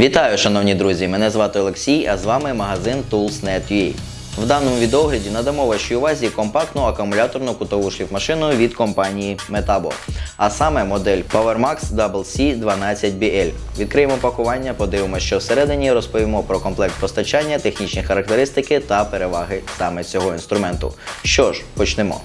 Вітаю, шановні друзі! Мене звати Олексій, а з вами магазин Tools.net.ua. В даному відеогляді надамо вашій увазі компактну акумуляторну кутову шліфмашину від компанії Metabo, а саме модель PowerMax WC12BL. Відкриємо пакування, подивимося, що всередині розповімо про комплект постачання, технічні характеристики та переваги саме цього інструменту. Що ж, почнемо.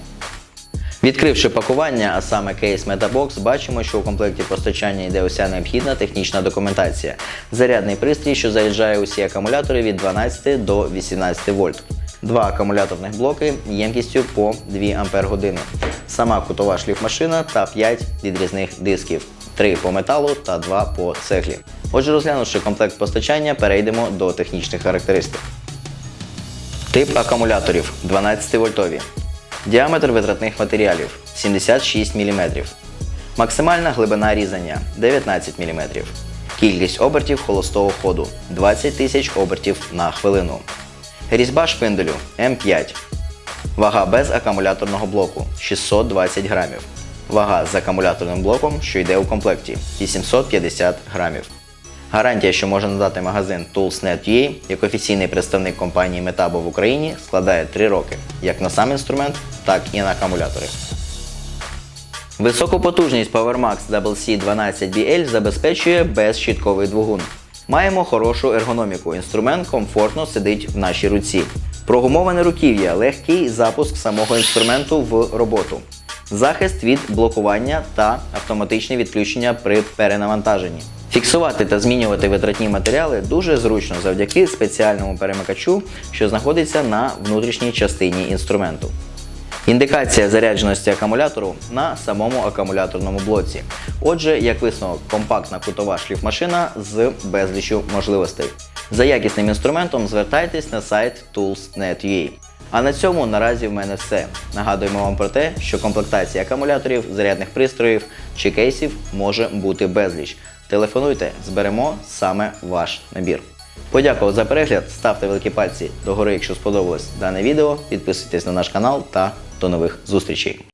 Відкривши пакування, а саме кейс Metabox, бачимо, що у комплекті постачання йде уся необхідна технічна документація. Зарядний пристрій, що заряджає усі акумулятори від 12 до 18 вольт. Два акумуляторних блоки ємкістю по 2 Ампер години. Сама кутова шліфмашина та 5 відрізних дисків. 3 по металу та 2 по цеглі. Отже, розглянувши комплект постачання, перейдемо до технічних характеристик. Тип акумуляторів 12 вольтові. Діаметр витратних матеріалів 76 мм. Максимальна глибина різання 19 мм. Кількість обертів холостого ходу 20 тисяч обертів на хвилину. Різьба шпинделю М5. Вага без акумуляторного блоку 620 грамів. Вага з акумуляторним блоком, що йде у комплекті 850 грамів. Гарантія, що може надати магазин Tools.net.ua як офіційний представник компанії Metabo в Україні, складає 3 роки як на сам інструмент, так і на акумулятори. Високу потужність PowerMax WC12BL забезпечує безщітковий двигун. Маємо хорошу ергономіку. Інструмент комфортно сидить в нашій руці. Прогумоване руків'я, легкий запуск самого інструменту в роботу. Захист від блокування та автоматичне відключення при перенавантаженні. Фіксувати та змінювати витратні матеріали дуже зручно завдяки спеціальному перемикачу, що знаходиться на внутрішній частині інструменту. Індикація зарядженості акумулятору на самому акумуляторному блоці. Отже, як висновок, компактна кутова шліфмашина з безлічю можливостей. За якісним інструментом звертайтесь на сайт tools.net.ua. А на цьому наразі в мене все. Нагадуємо вам про те, що комплектація акумуляторів, зарядних пристроїв чи кейсів може бути безліч. Телефонуйте, зберемо саме ваш набір. Подякував за перегляд, ставте великі пальці догори, якщо сподобалось дане відео, підписуйтесь на наш канал та до нових зустрічей.